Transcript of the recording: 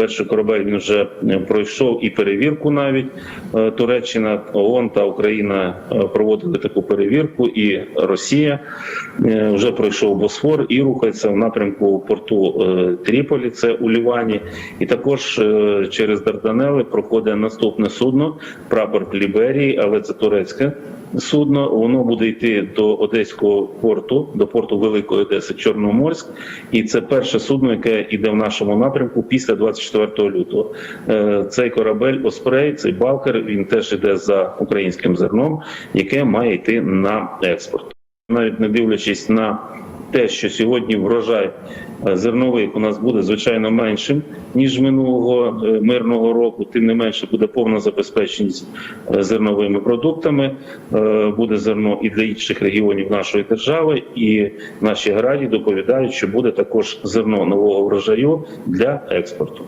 Перший корабель він вже е, пройшов і перевірку. Навіть Е, Туреччина, ООН та Україна е, проводили таку перевірку, і Росія вже пройшов Босфор і рухається в напрямку порту Тріполі, це у Лівані, і також через Дарданели проходить наступне судно, прапор Ліберії, але це турецьке судно. Воно буде йти до Одеського порту, до порту Великої Одеси, Чорноморськ, і це перше судно, яке йде в нашому напрямку після 24 лютого. Е, Цей корабель Оспрей, цей балкер, він теж йде за українським зерном, яке має йти на експорт. Навіть не дивлячись на те, що сьогодні врожай е, зернових у нас буде звичайно меншим ніж минулого е, мирного року. Тим не менше буде повна забезпеченість е, зерновими продуктами. Буде зерно і для інших регіонів нашої держави. І наші аграрії доповідають, що буде також зерно нового врожаю для експорту.